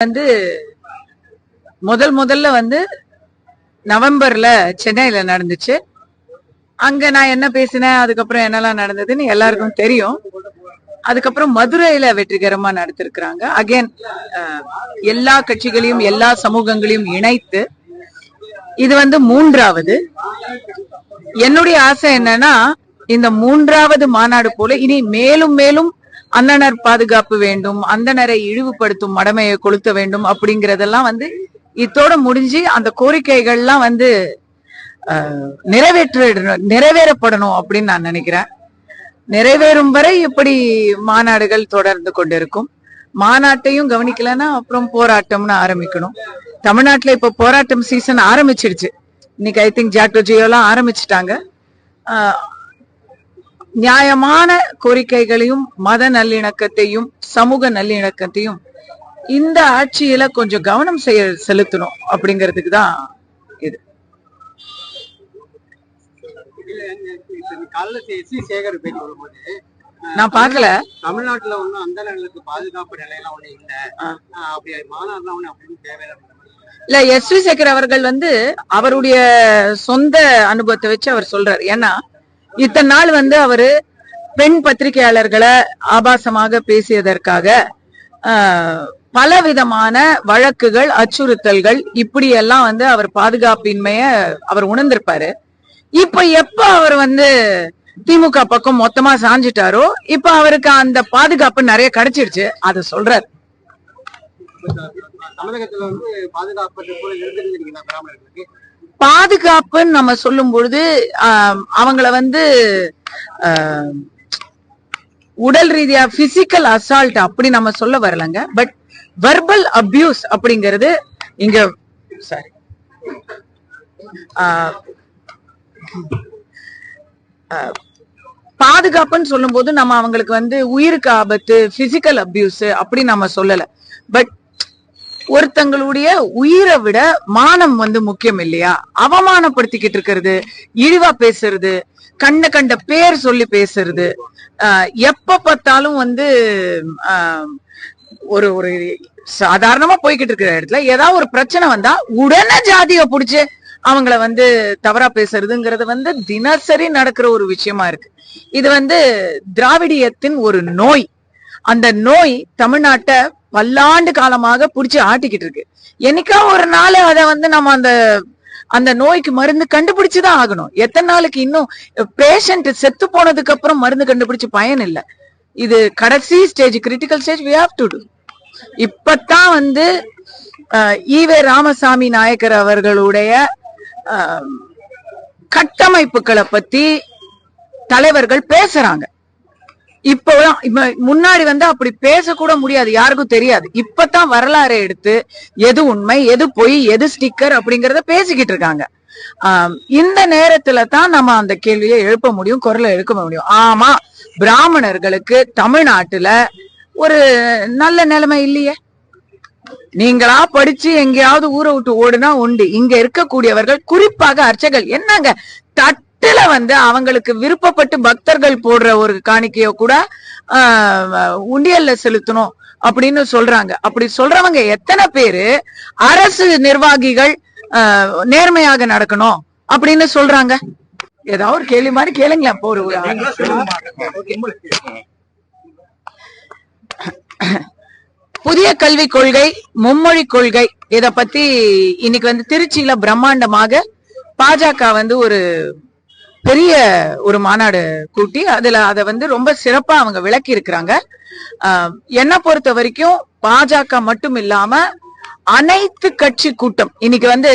வந்து முதல் முதல்ல வந்து நவம்பர்ல சென்னையில நடந்துச்சு. அங்க நான் என்ன பேசினேன் அதுக்கப்புறம் என்னெல்லாம் நடந்ததுன்னு எல்லாருக்கும் தெரியும். அதுக்கப்புறம் மதுரையில வெற்றிகரமா நடத்திருக்கிறாங்க. அகைன் எல்லா கட்சிகளையும் எல்லா சமூகங்களையும் இணைத்து. இது வந்து மூன்றாவது. என்னுடைய ஆசை என்னன்னா இந்த மூன்றாவது மாநாடு போல இனி மேலும் மேலும் அந்தனர் பாதுகாப்பு வேண்டும் அந்தனரை இழிவுபடுத்தும் மடமையை கொளுத்த வேண்டும் அப்படிங்கறதெல்லாம் வந்து இத்தோட முடிஞ்சு அந்த கோரிக்கைகள்லாம் வந்து அஹ், நிறைவேற்ற நிறைவேறப்படணும் அப்படின்னு நான் நினைக்கிறேன். நிறைவேறும் வரை இப்படி மாநாடுகள் தொடர்ந்து கொண்டிருக்கும். மாநாட்டையும் கவனிக்கலன்னா அப்புறம் போராட்டம்னு ஆரம்பிக்கணும். தமிழ்நாட்டுல இப்ப போராட்டம் சீசன் ஆரம்பிச்சிருச்சு. இன்னைக்கு ஐ திங்க் ஜாட்டோ ஜியோலாம் ஆரம்பிச்சிட்டாங்க. ஆஹ், நியாயமான கோரிக்கைகளையும் மத நல்லிணக்கத்தையும் சமூக நல்லிணக்கத்தையும் இந்த ஆட்சியில கொஞ்சம் கவனம் செய்ய செலுத்தணும் அப்படிங்கிறதுக்கு தான் இது. நான் பார்க்கல. தமிழ்நாட்டுல ஒண்ணும் அந்த நிலைக்கு பாதுகாப்பு நிலையெல்லாம் ஒண்ணு இல்ல. ஆ. ஆஹ் அப்படி மாநாடுலாம் ஒண்ணு அப்படின்னு தேவையில்லை இல்ல எஸ். வி. சேகர் அவர்கள் வந்து அவருடைய சொந்த அனுபவத்தை வச்சு அவர் சொல்றாரு. ஏன்னா இத்தனை நாள் வந்து அவரு பெண் பத்திரிகையாளர்களை ஆபாசமாக பேசியதற்காக ஆஹ், பலவிதமான வழக்குகள் அச்சுறுத்தல்கள் இப்படி எல்லாம் வந்து அவர் பாதுகாப்பின்மைய அவர் உணர்ந்திருப்பாரு. இப்ப எப்ப அவர் வந்து திமுக பக்கம் மொத்தமா சாஞ்சிட்டாரோ இப்ப அவருக்கு அந்த பாதுகாப்பு நிறைய கிடைச்சிருச்சு. அதை சொல்றாரு. தமிழகத்துல வந்து பாதுகாப்பு பாதுகாப்புன்னு நம்ம சொல்லும் பொழுது அவங்கள வந்து உடல் ரீதியா பிசிக்கல் அசால்ட் அப்படி நம்ம சொல்ல வரலங்க. பட் வெர்பல் அபியூஸ் அப்படிங்கிறது இங்க சாரி பாதுகாப்புன்னு சொல்லும்போது நம்ம அவங்களுக்கு வந்து உயிருக்கு ஆபத்து பிசிக்கல் அபியூஸ் அப்படி நம்ம சொல்லல. பட் ஒருத்தங்களுடைய உயிரை விட மானம் வந்து முக்கியம் இல்லையா? அவமானப்படுத்திக்கிட்டு இருக்கிறது இழிவா பேசுறது கண்ண கண்ட பேர் சொல்லி பேசுறது ஆஹ் எப்ப பார்த்தாலும் வந்து ஆஹ் ஒரு ஒரு சாதாரணமா போய்கிட்டு இருக்கிற இடத்துல ஏதாவது ஒரு பிரச்சனை வந்தா உடனே ஜாதிய புடிச்சு அவங்கள வந்து தவறா பேசுறதுங்கிறது வந்து தினசரி நடக்கிற ஒரு விஷயமா இருக்கு. இது வந்து திராவிடியத்தின் ஒரு நோய். அந்த நோய் தமிழ்நாட்டை பல்லாண்டு காலமாக புடிச்சு ஆட்டிக்கிட்டு இருக்கு. என்னைக்கா ஒரு நாள் அதை வந்து நம்ம அந்த அந்த நோய்க்கு மருந்து கண்டுபிடிச்சுதான் ஆகணும். எத்தனை நாளுக்கு இன்னும் பேஷண்ட் செத்து போனதுக்கு அப்புறம் மருந்து கண்டுபிடிச்சு பயன் இல்லை. இது கடைசி stage critical stage we have to do இப்பத்தான் வந்து ஈவே ராமசாமி நாயக்கர் அவர்களுடைய கட்டமைப்புகளை பத்தி தலைவர்கள் பேசுறாங்க. இப்போ இப்ப முன்னாடி வந்து அப்படி பேசக்கூட முடியாது யாருக்கும் தெரியாது. இப்பதான் வரலாறை எடுத்து எது உண்மை எது பொய் எது ஸ்டிக்கர் அப்படிங்கறத பேசிக்கிட்டு இருக்காங்க. இந்த நேரத்துல தான் நம்ம அந்த கேள்வியை எழுப்ப முடியும் குரலை எழுப்ப முடியும். ஆமா பிராமணர்களுக்கு தமிழ்நாட்டுல ஒரு நல்ல நிலைமை இல்லையே. நீங்களா படிச்சு எங்கேயாவது ஊரை விட்டு ஓடுனா உண்டு. இங்க இருக்கக்கூடியவர்கள் குறிப்பாக அர்ச்சகர்கள். என்னங்க தட் தட்டுல வந்து அவங்களுக்கு விருப்பப்பட்டு பக்தர்கள் போடுற ஒரு காணிக்கைய கூட உண்டியல்ல செலுத்தணும் அப்படின்னு சொல்றாங்க. அப்படி சொல்றவங்க எத்தனை பேரு அரசு நிர்வாகிகள் நேர்மையாக நடக்கணும் அப்படின்னு சொல்றாங்க? ஏதாவது ஒரு கேள்வி மாதிரி கேளுங்களேன் ஒரு புதிய கல்விக் கொள்கை மும்மொழி கொள்கை இத பத்தி இன்னைக்கு வந்து திருச்சியில பிரம்மாண்டமாக பாஜக வந்து ஒரு பெரிய ஒரு மாநாடு கூட்டி அதுல அதை வந்து ரொம்ப சிறப்பா அவங்க விளக்கி இருக்கிறாங்க என்னை பொறுத்த வரைக்கும் பாஜக மட்டும் இல்லாம அனைத்து கட்சி கூட்டம் இன்னைக்கு வந்து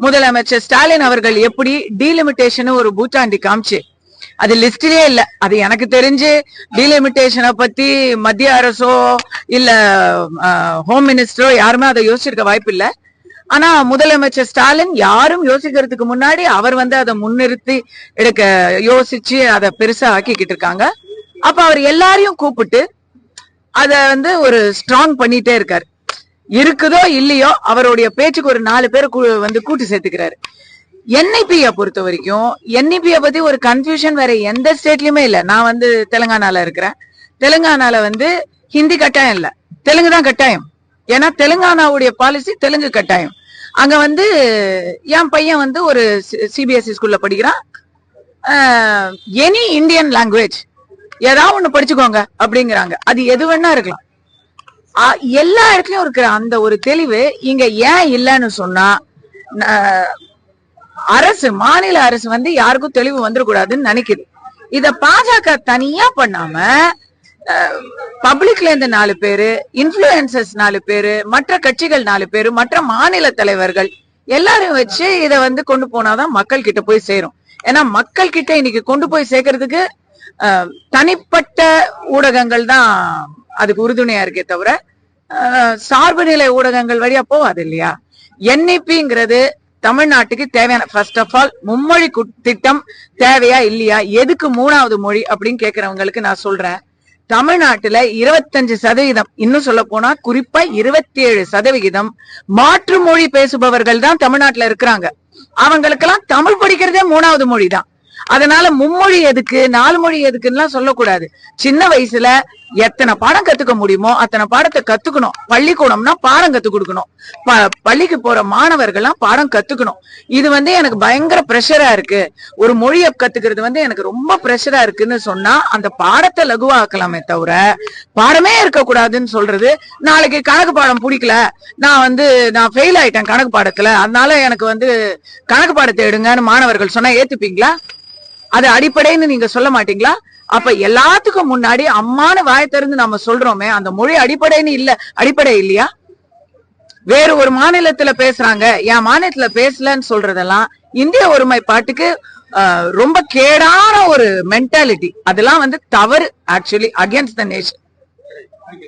முதலமைச்சர் ஸ்டாலின் அவர்கள் எப்படி டீலிமிட்டேஷன் ஒரு பூச்சாண்டி காமிச்சு அது லிஸ்ட்லயே இல்ல. அது எனக்கு தெரிஞ்சு டீலிமிட்டேஷனை பத்தி மத்திய அரசோ இல்ல ஹோம் மினிஸ்டரோ யாருமே அதை யோசிச்சிருக்க வாய்ப்பு இல்லை ஆனா முதலமைச்சர் ஸ்டாலின் யாரும் யோசிக்கிறதுக்கு முன்னாடி அவர் வந்து அதை முன்னிறுத்தி எடுக்க யோசிச்சு அதை பெருசா ஆக்கிக்கிட்டு இருக்காங்க. அப்ப அவர் எல்லாரையும் கூப்பிட்டு அத வந்து ஒரு ஸ்ட்ராங் பண்ணிட்டே இருக்காரு. இருக்குதோ இல்லையோ அவருடைய பேச்சுக்கு ஒரு நாலு பேர் வந்து கூட்டு சேர்த்துக்கிறாரு. என்ஐபிய பொறுத்த வரைக்கும் என்ஐபிய பத்தி ஒரு கன்ஃபியூஷன் வேற எந்த ஸ்டேட்லயுமே இல்லை. நான் வந்து தெலுங்கானால இருக்கிறேன். தெலுங்கானால வந்து ஹிந்தி கட்டாயம் இல்லை. தெலுங்கு தான் கட்டாயம். ஏன்னா தெலுங்கானாவுடைய பாலிசி தெலுங்கு கட்டாயம். அங்க வந்து என் பையன் வந்து ஒரு சிபிஎஸ்சி ஸ்கூல்ல படிக்கிறான். எனி இந்தியன் லாங்குவேஜ் ஏதாவது ஒண்ணு படிச்சுக்கோங்க அப்படிங்கிறாங்க. அது எது வேணா இருக்கலாம். எல்லா இடத்துலயும் இருக்கிற அந்த ஒரு தெளிவு இங்க ஏன் இல்லைன்னு சொன்னா ந- அரசு மாநில அரசு வந்து யாருக்கும் தெளிவு வந்துடக்கூடாதுன்னு நினைக்குது. இத பாஜக தனியா பண்ணாம பப்ளிக்ல இருந்து நாலு பேரு இன்ஃபுளுசர்ஸ் நாலு பேரு மற்ற கட்சிகள் நாலு பேரு மற்ற மாநில தலைவர்கள் எல்லாரையும் வச்சு இத வந்து கொண்டு போனாதான் மக்கள் கிட்ட போய் சேரும். ஏன்னா மக்கள் கிட்ட இன்னைக்கு கொண்டு போய் சேர்க்கறதுக்கு தனிப்பட்ட ஊடகங்கள் தான் அதுக்கு உறுதுணையா இருக்கே தவிர சார்பு நிலை ஊடகங்கள் வழியா போவாது இல்லையா? என்இபிங்கிறது தமிழ்நாட்டுக்கு தேவையான ஃபர்ஸ்ட் ஆஃப் ஆல் மும்மொழி திட்டம் தேவையா இல்லையா? எதுக்கு மூணாவது மொழி அப்படின்னு கேட்கறவங்களுக்கு நான் சொல்றேன். தமிழ்நாட்டுல இருபத்தஞ்சு சதவீதம் இன்னும் சொல்ல போனா குறிப்பா இருபத்தி ஏழு சதவிகிதம் மாற்று மொழி பேசுபவர்கள் தான் தமிழ்நாட்டுல இருக்கிறாங்க. அவங்களுக்கெல்லாம் தமிழ் படிக்கிறதே மூணாவது மொழி தான் அதனால மும்மொழி எதுக்கு நாலு மொழி எதுக்குன்னுலாம் சொல்லக்கூடாது. சின்ன வயசுல எத்தனை பாடம் கத்துக்க முடியுமோ அத்தனை பாடத்தை கத்துக்கணும். பள்ளிக்கூடம்னா பாடம் கத்து கொடுக்கணும். பள்ளிக்கு போற மாணவர்கள்லாம் பாடம் கத்துக்கணும். இது வந்து எனக்கு பயங்கர பிரஷரா இருக்கு. ஒரு மொழியை கத்துக்கிறது வந்து எனக்கு ரொம்ப பிரஷரா இருக்குன்னு சொன்னா அந்த பாடத்தை லகுவாக்கலாமே தவிர பாடமே இருக்கக்கூடாதுன்னு சொல்றது நாளைக்கு கணக்கு பாடம் பிடிக்கல. நான் வந்து நான் ஃபெயில் ஆயிட்டேன் கணக்கு பாடத்துல. அதனால எனக்கு வந்து கணக்கு பாடத்தை எடுங்கன்னு மாணவர்கள் சொன்னா ஏத்துப்பீங்களா? அது அடிப்படைன்னு நீங்க சொல்ல மாட்டீங்களா? அப்ப எல்லாத்துக்கும் முன்னாடி அம்மானு வாய திறந்து நம்ம சொல்றோமே அந்த மொழி அடிப்படைன்னு இல்ல அடிப்படை இல்லையா? வேறு ஒரு மாநிலத்துல பேசுறாங்க. என் மாநிலத்துல பேசலன்னு சொல்றதெல்லாம் இந்திய ஒருமைப்பாட்டுக்கு ரொம்ப கேடான ஒரு மென்டாலிட்டி அதெல்லாம் வந்து தவறு ஆக்சுவலி அகேன்ஸ்ட் த நேஷன்